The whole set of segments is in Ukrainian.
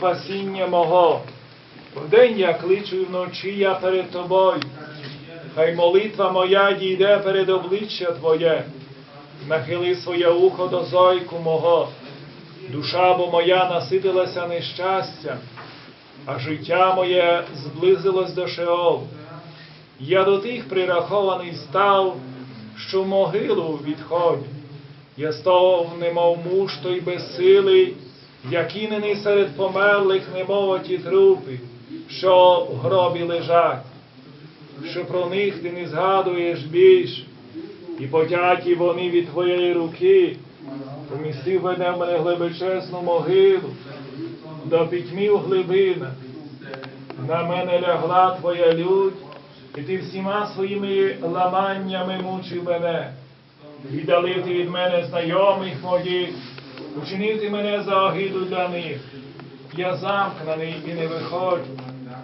спасіння мого. Вдень я кличу і вночі я перед тобою. Хай молитва моя дійде перед обличчя Твоє. Нахили своє ухо до зойку мого. Душа бо моя наситилася нещастя, а життя моє зблизилось до Шеолу. Я до тих прирахований став, що в могилу відходять. Я став, немов муж той безсилий, якінений серед померлих, немов оті трупи, що в гробі лежать, що про них ти не згадуєш більш, і потяті вони від твоєї руки, помістив мене в мене глибочесну могилу, до пітьмів глибина. На мене лягла твоя лють, і ти всіма своїми ламаннями мучив мене. Віддалив ти від мене знайомих моїх, учинив ти мене за огиду для них. Я замкнений і не виходжу.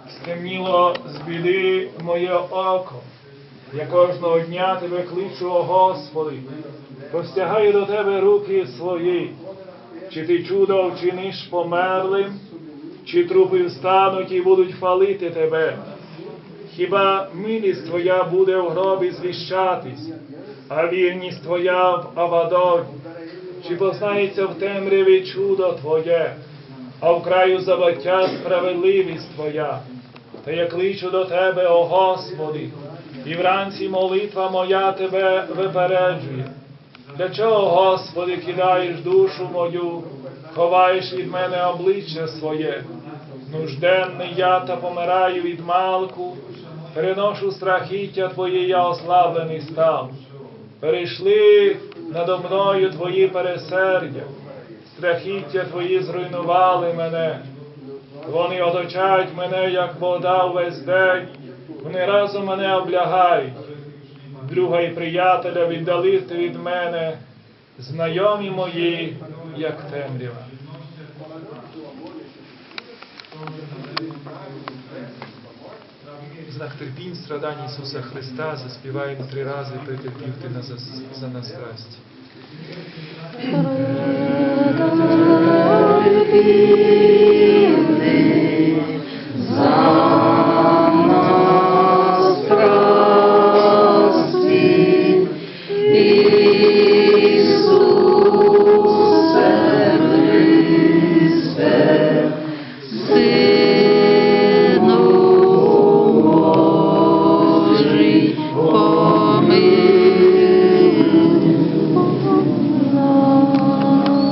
Стемніло з біди моє око. Я кожного дня тебе кличу, о Господи, простягаю до тебе руки свої. Чи ти чудо вчиниш померлим, чи трупи встануть і будуть хвалити тебе? Хіба милість твоя буде в гробі звіщатись, а вірність твоя в Авадоні? Чи познається в темряві чудо Твоє, а в краю забаття справедливість Твоя? Та я кличу до Тебе, о Господи, і вранці молитва моя Тебе випереджує. Для чого, Господи, кидаєш душу мою, ховаєш від мене обличчя своє? Нужденний я та помираю від малку, переношу страхіття Твоє, я ослаблений став. Перейшли надо мною Твої пересердя, страхіття Твої зруйнували мене. Вони оточають мене, як вода увесь день, вони разом мене облягають. Друга і приятеля віддалив ти від мене, знайомі мої, як темрява. Знак терпінь страдань Ісуса Христа заспіваємо три рази претерпів ти на за, за нас страсть. Терпи,